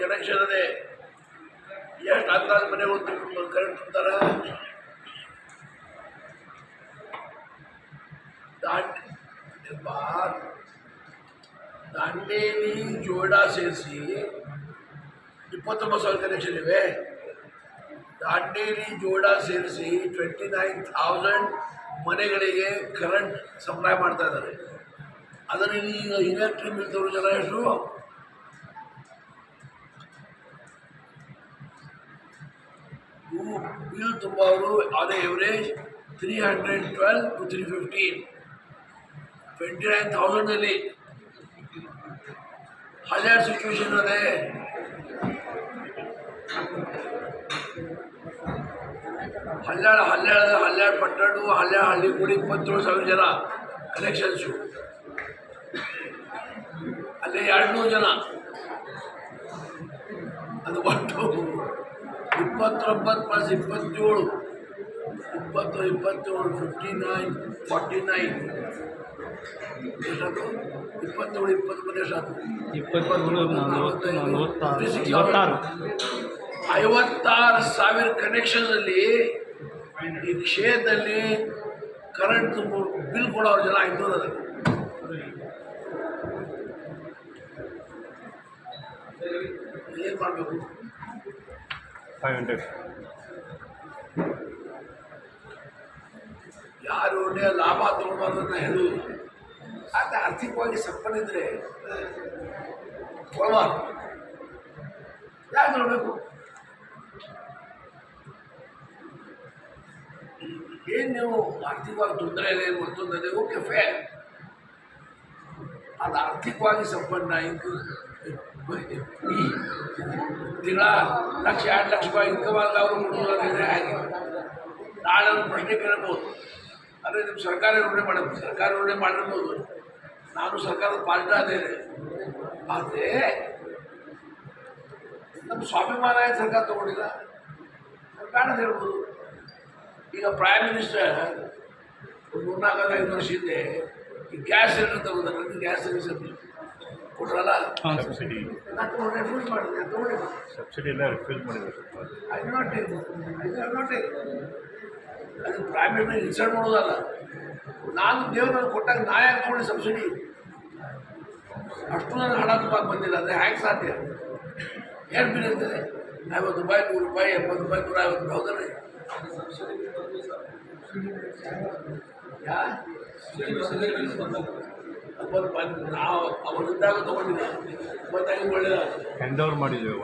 Connection ಅದೇ? ಎಷ್ಟು ಅಂದಾಜು ಮನೆ ಒಂದು ಕರೆಂಟ್ ಬಾ ದಾಂಡೇಲಿ ಜೋಡ ಸೇರಿಸಿ ಇಪ್ಪತ್ತೊಂಬತ್ತು ಸಾವಿರ ಕನೆಕ್ಷನ್ ಇವೆ. ದಾಂಡೇಲಿ ಜೋಡ ಸೇರಿಸಿ ಟ್ವೆಂಟಿ ನೈನ್ ಥೌಸಂಡ್ ಮನೆಗಳಿಗೆ ಕರೆಂಟ್ ಸಪ್ಲೈ ಮಾಡ್ತಾ ಇದ್ದಾರೆ. ಅದರಲ್ಲಿ ಈಗ ಇಲೆಕ್ಟ್ರಿಕ್ ಬಿಲ್ ತರೋ ಜನ ಎಷ್ಟು? ಇವು ಬಿಲ್ ತುಂಬವರು ಅದೇ average three hundred twelve two three fifteen twenty nine ಥೌಸಂಡಲ್ಲಿ ಹಜಾರ್ ಸಿಚುವೇಶನ್ ಅದೇ. ಹನ್ನೆರಡು ಹನ್ನೆರಡು ಹನ್ನೆರಡು ಪಟ್ಟಣ ಹನ್ನೆರಡು ಹಳ್ಳಿ ಕೂಡ ಇಪ್ಪತ್ತೇಳು ಸಾವಿರ ಜನ ಕನೆಕ್ಷನ್ಸು ಅಲ್ಲಿ ಎರಡುನೂರು ಜನ ಅದು ಒಟ್ಟು ಇಪ್ಪತ್ತೊಂಬತ್ತು ಪ್ಲಸ್ ಇಪ್ಪತ್ತೇಳು. ಇಪ್ಪತ್ತು ಇಪ್ಪತ್ತೇಳು ಫಿಫ್ಟಿ ನೈನ್ ಫಾರ್ಟಿ ನೈನ್ ಇಪ್ಪತ್ತೇಳು ನಲವತ್ತು ನಲವತ್ತಾರು ಐವತ್ತಾರು ಸಾವಿರ ಕನೆಕ್ಷನಲ್ಲಿ ಈ ಕ್ಷೇತ್ರದಲ್ಲಿ ಕರೆಂಟ್ ಬಿಲ್ ಕೊಡೋರು ಜನ ಐನೂರು ಏನು ಮಾಡಬೇಕು? ಫೈವ್ ಹಂಡ್ರೆಡ್ ಯಾರು ಒಳ್ಳೆಯ ಲಾಭ ತಗೊಳ್ಬಾರ್ದು ಅಂತ ಹೇಳುವುದು ಆದರೆ ಆರ್ಥಿಕವಾಗಿ ಸಂಪನ್ನಿದ್ರೆ ಕೊಡಬಾರ್ದು ಯಾಕೆ ನೋಡಬೇಕು ಏನು ನೀವು ಆರ್ಥಿಕವಾಗಿ ತೊಂದರೆ ಇದೆ, ಮತ್ತೊಂದು ಓಕೆ ಫೇರ್ ಅದು ಆರ್ಥಿಕವಾಗಿ ಸಂಪನ್ನ. ಇಂಕು ದಿನ ಲಕ್ಷ, ಎರಡು ಲಕ್ಷ ರೂಪಾಯಿ ಇನ್ಕಮ್ ಆಗ ಅವರು ಕೊಡೋದಾದ್ರೆ ಹಾಗೆ. ನಾಳೆ ಒಂದು ಪ್ರಶ್ನೆ ಕೇಳಬಹುದು. ಆದರೆ ನಿಮ್ಮ ಸರ್ಕಾರ ಯೋಜನೆ ಮಾಡಬೇಕು? ಸರ್ಕಾರ ಯೋಜನೆ ಮಾಡಿರ್ಬೋದು. ನಾನು ಸರ್ಕಾರದ ಪಾಲ್ಟ ಅದೇನೆ ಆದರೆ ನಮ್ಮ ಸ್ವಾಭಿಮಾನ ಸರ್ಕಾರ ತಗೊಂಡಿಲ್ಲ? ಅಂತ ಹೇಳ್ಬೋದು. ಈಗ ಪ್ರೈಮ್ ಮಿನಿಸ್ಟರ್ ಮೂರ್ನಾಲ್ಕು ಐದು ವರ್ಷ ಹಿಂದೆ ಈ ಗ್ಯಾಸ್ ಸಿಲಿಂಡರ್ ತಗೊಂಡ್ರೆ ನನಗೆ ಗ್ಯಾಸ್ ಸಬ್ಸಿಡಿ ಕೊಟ್ರಲ್ಲ? ಹಾಂ ಸಬ್ಸಿಡಿ ನಾನು ತಗೊಂಡು ರೆಫ್ಯೂಸ್ ಮಾಡಿದೆ ನಾನು ಸಬ್ಸಿಡಿ ಎಲ್ಲ ರಿಫಿಲ್ ಮಾಡಿದ್ರು I not take I not take ಅದು ಪ್ರೈವೇಟ್ ಇನ್ಸಲ್ಟ್ ಮಾಡೋದಲ್ಲ. ನಾನು ದೇವ್ರ ಕೊಟ್ಟಾಗ ನಾ ಯಾಕೆ ತೊಗೊಂಡು ಸಬ್ಸಿಡಿ ಅಷ್ಟು ನನ್ನ ಹಣ ತುಂಬಕ್ಕೆ ಬಂದಿಲ್ಲ ಅಂದರೆ ಹ್ಯಾಂಗೆ ಸಾಧ್ಯ? ಏನು ಬಿಲ್ ಇರ್ತದೆ ಐವತ್ತು ರೂಪಾಯಿ ನೂರು ರೂಪಾಯಿ ಎಪ್ಪತ್ತು ರೂಪಾಯಿ ನೂರ ಐವತ್ತು ರೂಪಾಯಿ ಹೌದಲ್ಲ ಯಾ? ನಾವು ಅವರಿದ್ದಾಗ ತೊಗೊಂಡಿಲ್ಲ ಹ್ಯಾಂಡ್ ಓವರ್ ಮಾಡಿದ್ದೀವಿ